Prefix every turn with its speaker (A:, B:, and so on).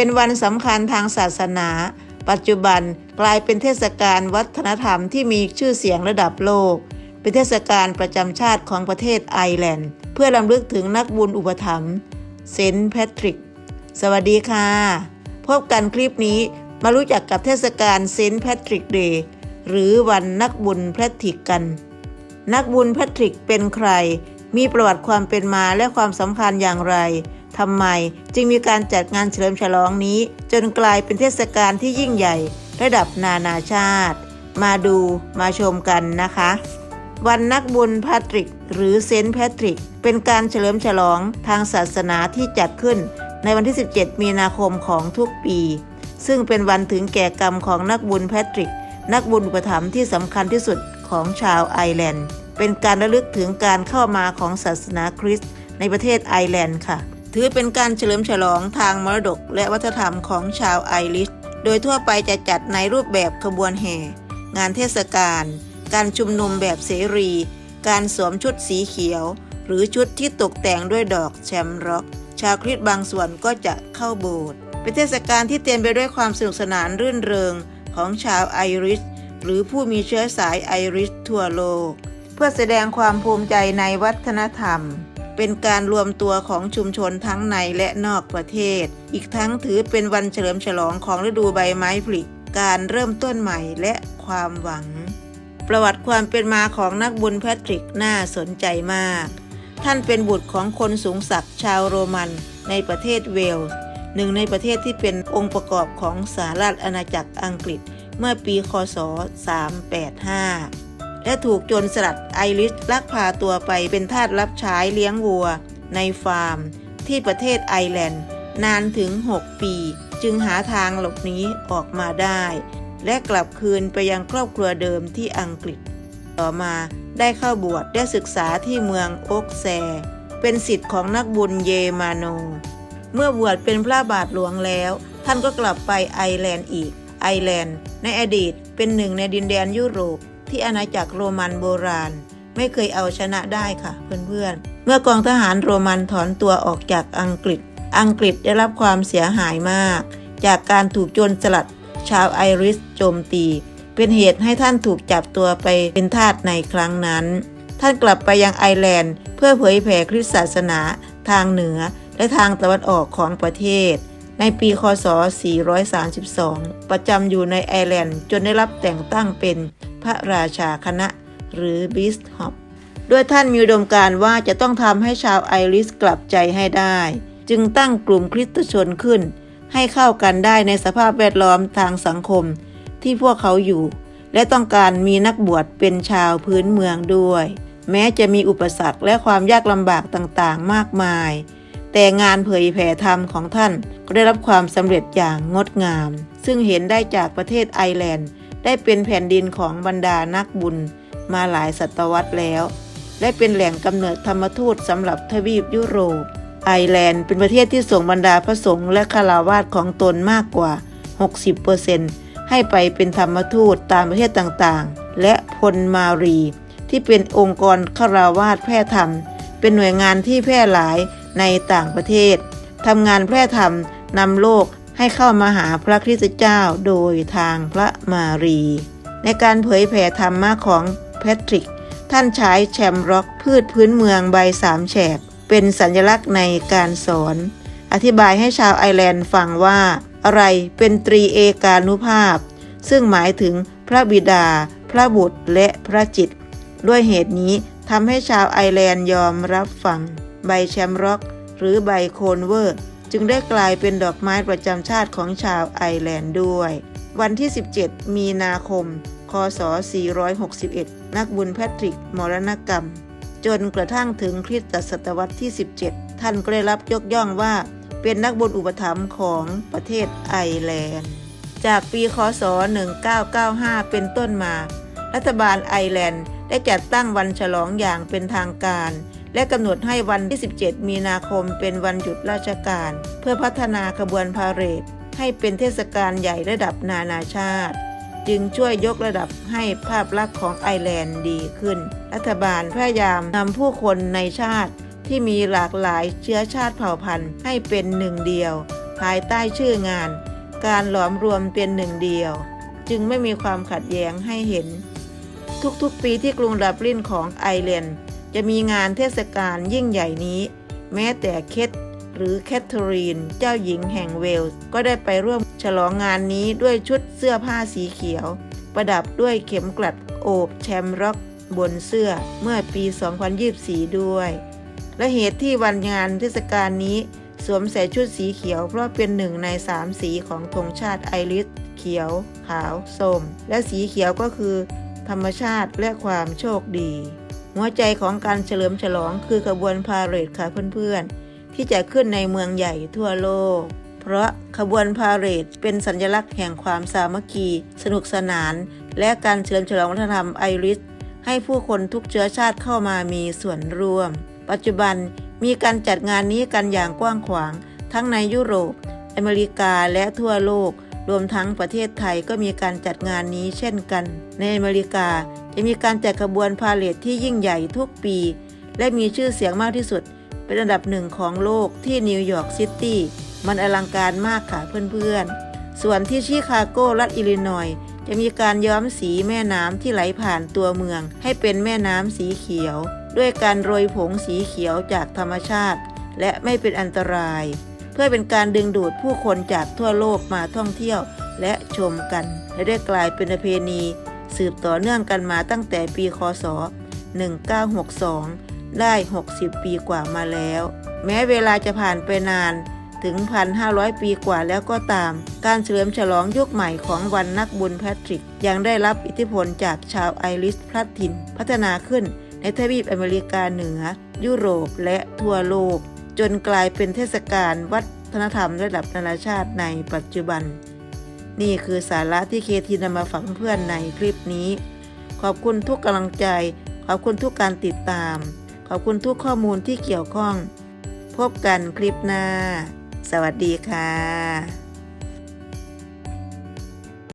A: เป็นวันสำคัญทางศาสนา ปัจจุบันกลายเป็นเทศกาลวัฒนธรรมที่มีชื่อเสียงระดับโลก เป็นเทศกาลประจำชาติของประเทศไอร์แลนด์ เพื่อรำลึกถึงนักบุญอุปถัมภ์เซนต์แพทริก สวัสดีค่ะ พบกันคลิปนี้มารู้จักกับเทศกาลเซนต์แพทริกเดย์หรือวันนักบุญแพทริกกัน นักบุญแพทริกเป็นใคร มีประวัติความเป็นมาและความสำคัญอย่างไร ทำไมจึงมีการจัดงานเฉลิมฉลองนี้ จนกลายเป็นเทศกาลที่ยิ่งใหญ่ ระดับนานาชาติ มาดูมาชมกันนะคะ วันนักบุญแพทริก หรือเซนต์แพทริก เป็นการเฉลิมฉลองทางศาสนาที่จัดขึ้น ในวันที่ 17 มีนาคมของทุกปี ซึ่งเป็นวันถึงแก่กรรมของนักบุญแพทริก นักบุญอุปถัมภ์ที่สำคัญที่สุดของชาวไอร์แลนด์ เป็นการระลึกถึงการเข้ามาของศาสนาคริสต์ในประเทศไอร์แลนด์ค่ะ ถือเป็นการเฉลิมฉลองทางมรดกและวัฒนธรรมของชาวไอริช โดยทั่วไปจะจัดในรูปแบบขบวนแห่ งานเทศกาล การชุมนุมแบบเสรี การสวมชุดสีเขียว หรือชุดที่ตกแต่งด้วยดอกแชมร็อก ชาวคริสต์บางส่วนก็จะเข้าโบสถ์ เป็นเทศกาลที่เต็มไปด้วยความสนุกสนานรื่นเริงของชาวไอริช หรือผู้มีเชื้อสายไอริชทั่วโลก เพื่อแสดงความภูมิใจในวัฒนธรรม เป็นการรวมตัวของชุมชนทั้งในและนอกประเทศ อีกทั้งถือเป็นวันเฉลิมฉลองของฤดูใบไม้ผลิการเริ่มต้นใหม่และความหวัง ประวัติความเป็นมาของนักบุญแพทริกน่าสนใจมาก ท่านเป็นบุตรของคนสูงศักดิ์ชาวโรมันในประเทศเวลส์หนึ่งในประเทศที่เป็นองค์ประกอบของสหราชอาณาจักรอังกฤษเมื่อปี คศ 385 และถูกโจรสลัดไอริชลักพาตัวไปเป็นทาสรับใช้เลี้ยงวัว ในฟาร์ม ที่ประเทศไอร์แลนด์ นานถึง 6 ปี จึงหาทางหลบหนีออกมาได้ และกลับคืนไปยังครอบครัวเดิมที่อังกฤษ ต่อมาได้เข้าบวชได้ศึกษาที่เมืองโอกแซ เป็นสิทธิ์ของนักบุญเยมาโน เมื่อบวชเป็นพระบาทหลวงแล้ว ท่านก็กลับไปไอร์แลนด์อีก ไอร์แลนด์ ในอดีตเป็นหนึ่งในดินแดนยุโรป ที่อาณาจักรโรมันโบราณ ไม่เคยเอาชนะได้ค่ะเพื่อนๆ เมื่อกองทหารโรมันถอนตัวออกจากอังกฤษ อังกฤษได้รับความเสียหายมาก จากการถูกโจรสลัดชาวไอริสโจมตี เป็นเหตุให้ท่านถูกจับตัวไปเป็นทาสในครั้งนั้น ท่านกลับไปยังไอร์แลนด์ เพื่อเผยแผ่คริสตศาสนาทางเหนือและทางตะวันออกของประเทศ ในปีคศ 432 ประจำอยู่ในไอร์แลนด์จนได้รับแต่งตั้งเป็น ระราชาคณะ หรือบิสฮอปด้วยท่านมีอุดมการว่าจะต้องทำให้ชาวไอริสกลับใจให้ได้ จึงตั้งกลุ่มคริสตชนขึ้น ให้เข้ากันได้ในสภาพแวดล้อมทางสังคมที่พวกเขาอยู่ และต้องการมีนักบวชเป็นชาวพื้นเมืองด้วย แม้จะมีอุปสรรคและความยากลำบากต่างๆ มากมาย แต่งานเผยแผ่ธรรมของท่านก็ได้รับความสำเร็จอย่างงดงาม ซึ่งเห็นได้จากประเทศไอร์แลนด์ ได้เป็นแผ่นดินของบรรดานักบุญมาหลายศตวรรษแล้วและเป็นแหล่งกำเนิดธรรมทูตสำหรับทวีปยุโรป ไอร์แลนด์เป็นประเทศที่ส่งบรรดาพระสงฆ์และคาราวาสของตนมากกว่า 60%ให้ไปเป็นธรรมทูตตามประเทศต่างๆ และพลมารี ที่เป็นองค์กรคาราวาสแพร่ธรรม เป็นหน่วยงานที่แพร่หลายในต่างประเทศทำงานแพร่ธรรมนำโลก ให้เข้ามาหาพระคริสต์เจ้าโดยทางพระมารี ในการเผยแผ่ธรรมะของแพทริก ท่านใช้แชมร็อกพืชพื้นเมืองใบสามแฉก เป็นสัญลักษณ์ในการสอน อธิบายให้ชาวไอร์แลนด์ฟังว่า อะไรเป็นตรีเอกานุภาพ ซึ่งหมายถึงพระบิดา พระบุตรและพระจิต ด้วยเหตุนี้ทำให้ชาวไอร์แลนด์ยอมรับฟัง ใบแชมร็อกหรือใบโคนเวอร์ จึงได้กลายเป็นดอกไม้ประจำชาติของชาวไอร์แลนด์ด้วย วันที่ 17 มีนาคม คศ 461 นักบุญแพทริก มรณกรรม จนกระทั่งถึงคริสตศตวรรษที่ 17 ท่านก็ได้รับยกย่องว่าเป็นนักบุญอุปถัมภ์ของประเทศไอร์แลนด์ จากปี คศ 1995 เป็นต้นมา รัฐบาลไอร์แลนด์ได้จัดตั้งวันฉลองอย่างเป็นทางการ และกำหนดให้วันที่ 17 มีนาคมเป็นวันหยุดราชการ เพื่อพัฒนาขบวนพาเหรดให้เป็นเทศกาลใหญ่ระดับนานาชาติ จึงช่วยยกระดับให้ภาพลักษณ์ของไอร์แลนด์ดีขึ้น รัฐบาลพยายามนำผู้คนในชาติที่มีหลากหลายเชื้อชาติเผ่าพันธุ์ให้เป็นหนึ่งเดียว ภายใต้ชื่องาน การหลอมรวมเป็นหนึ่งเดียว จึงไม่มีความขัดแย้งให้เห็น ทุกๆปีที่กรุงดับลินของไอร์แลนด์ จะมีงานเทศกาลยิ่งใหญ่นี้ แม้แต่เคทหรือแคทเธอรีน เจ้าหญิงแห่งเวลส์ก็ได้ไปร่วมฉลองงานนี้ด้วยชุดเสื้อผ้าสีเขียว ประดับด้วยเข็มกลัดโอบแชมร็อกบนเสื้อเมื่อปี 2024 ด้วย และเหตุที่วันงานเทศกาลนี้ สวมใส่ชุดสีเขียว เพราะเป็นหนึ่งในสามสีของธงชาติไอริสเขียว ขาว ส้ม และสีเขียวก็คือ ธรรมชาติและความโชคดี หัวใจของการเฉลิมฉลองคือขบวนพาเหรดค่ะเพื่อนๆ ที่จะขึ้นในเมืองใหญ่ทั่วโลก เพราะขบวนพาเหรดเป็นสัญลักษณ์แห่งความสามัคคี สนุกสนาน และการเฉลิมฉลองวัฒนธรรมไอริส ให้ผู้คนทุกเชื้อชาติเข้ามามีส่วนร่วม ปัจจุบันมีการจัดงานนี้กันอย่างกว้างขวาง ทั้งในยุโรป อเมริกาและทั่วโลก รวมทั้งประเทศไทยก็มีการจัดงานนี้เช่นกัน ในอเมริกาจะมีการจัดขบวนพาเหรดที่ยิ่งใหญ่ทุกปี และมีชื่อเสียงมากที่สุด เป็นอันดับหนึ่งของโลกที่นิวยอร์กซิตี้มันอลังการมากค่ะเพื่อนๆ ส่วนที่ชิคาโกรัฐอิลลินอย จะมีการย้อมสีแม่น้ำที่ไหลผ่านตัวเมือง ให้เป็นแม่น้ำสีเขียว ด้วยการโรยผงสีเขียวจากธรรมชาติ และไม่เป็นอันตราย พื่อเป็นการดึงดูดผู้คนจากทั่วโลกมาท่องเที่ยวและชมกัน และได้กลายเป็นประเพณี สืบต่อเนื่องกันมาตั้งแต่ปีคศ 1962 ได้ 60 ปีกว่ามาแล้ว แม้เวลาจะผ่านไปนานถึง 1,500 ปีกว่าแล้วก็ตาม การเฉลิมฉลองยุคใหม่ของวันนักบุญแพทริก ยังได้รับอิทธิพลจากชาวไอริสพลัดถิ่น พัฒนาขึ้นในทวีปอเมริกาเหนือ ยุโรปและทั่วโลก จนกลายเป็นเทศกาลวัฒนธรรมระดับนานาชาติในปัจจุบัน นี่คือสาระที่เคทีนำมาฝากเพื่อนในคลิปนี้ ขอบคุณทุกกำลังใจ ขอบคุณทุกการติดตาม ขอบคุณทุกข้อมูลที่เกี่ยวข้อง พบกันคลิปหน้า สวัสดีค่ะ